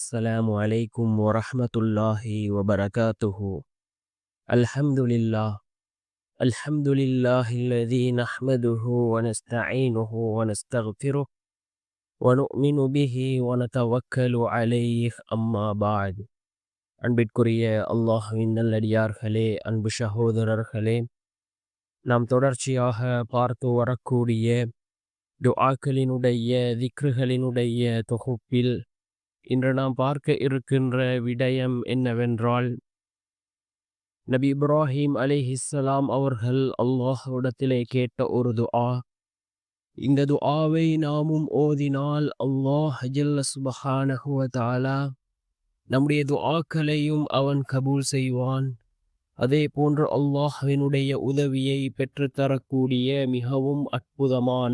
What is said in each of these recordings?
السلام عليكم ورحمة الله وبركاته الحمد لله الحمد لله الذي نحمده ونستعينه ونستغفره ونؤمن به ونتوكل عليه أما بعد அன்பிற்குரிய அல்லாஹுவின் நல்லடியார்களே அன்பு சகோதரர்களே நாம் தொடர்ச்சியாக பார்த்து வரக்கூடிய துஆக்களினுடைய திக்ருகளினுடைய தொகுப்பில் இன்று நாம் பார்க்க இருக்கின்ற விடயம் என்னவென்றால் நபி இப்ராஹிம் அலிஹிஸ்ஸலாம் அவர்கள் அல்லாஹ்விடத்திலே கேட்ட ஒரு துஆ. இந்த துஆவை நாமும் ஓதினால் அல்லாஹ் ஜல்ல சுபஹானஹுவதாலா நம்முடைய துஆக்களையும் அவன் கபூல் செய்வான். அதே போன்று அல்லாஹ்வினுடைய உதவியை பெற்றுத்தரக்கூடிய மிகவும் அற்புதமான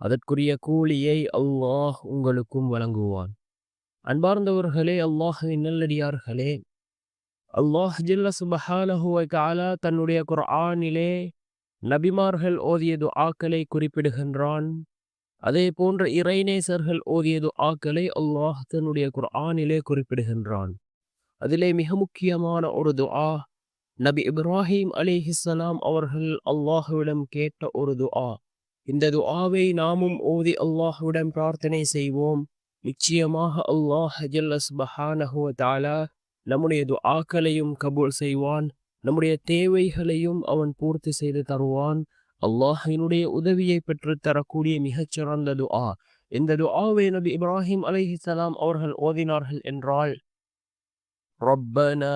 அதற்குரிய கூலியை அல்லாஹ் உங்களுக்கும் வழங்குவான். அன்பார்ந்தவர்களே அல்லாஹின் நல்லடியார்களே அல்லாஹ் ஜில்ல சுபஹானஹுவை காலா தன்னுடைய குர்ஆனிலே நபிமார்கள் ஓதியது ஆக்களை குறிப்பிடுகின்றான். அதே போன்ற இறைநேசர்கள் ஓதியது ஆக்களை அல்லாஹ் தன்னுடைய குர்ஆனிலே குறிப்பிடுகின்றான். அதிலே மிக முக்கியமான ஒரு துஆ நபி இப்ராஹிம் அலிஹிஸ்ஸலாம் அவர்கள் அல்லாஹுவிடம் கேட்ட ஒரு துஆ இந்த துஆவை நாமும் ஓதி அல்லாஹுவிடம் பிரார்த்தனை செய்வோம் நிச்சயமாக அல்லாஹ் ஜல்ல சுபஹானஹு வ தஆலா நம்முடைய துஆக்களையும் கபூல் செய்வான் நம்முடைய தேவைகளையும் அவன் பூர்த்தி செய்து தருவான் அல்லாஹினுடைய உதவியை பெற்று தரக்கூடிய மிகச்சிறந்த துஆ இந்த துஆவை நபி இப்ராஹிம் அலைஹிஸ்ஸலாம் அவர்கள் ஓதினார்கள் என்றால் ربنا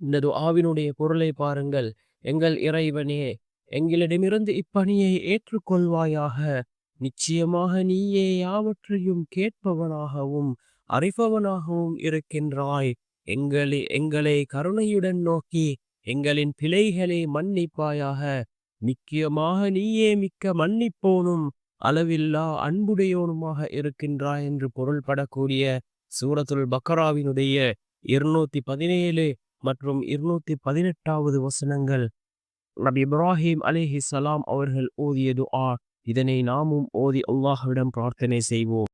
இந்த துஆவினுடைய பொருளை பாருங்கள். எங்கள் இறைவனே எங்களிடமிருந்து இப்பணியை ஏற்றுக்கொள்வாயாக. நிச்சயமாக நீயே யாவற்றையும் கேட்பவனாகவும் அறிபவனாகவும் இருக்கின்றாய். எங்களை எங்களை கருணையுடன் நோக்கி எங்களின் பிழைகளை மன்னிப்பாயாக. நிச்சயமாக நீயே மிக்க மன்னிப்போனும் அளவில்லா அன்புடையோனுமாக இருக்கின்றாய் என்று பொருள்படக்கூடிய சூரத்துல் பக்கராவினுடைய இருநூத்தி பதினேழு மற்றும் இருநூத்தி பதினெட்டாவது வசனங்கள். நபி இப்ராஹிம் அலிஹி சலாம் அவர்கள் ஓதியது ஆ இதனை நாமும் ஓதி அல்லாஹ்விடம் பிரார்த்தனை செய்வோம்.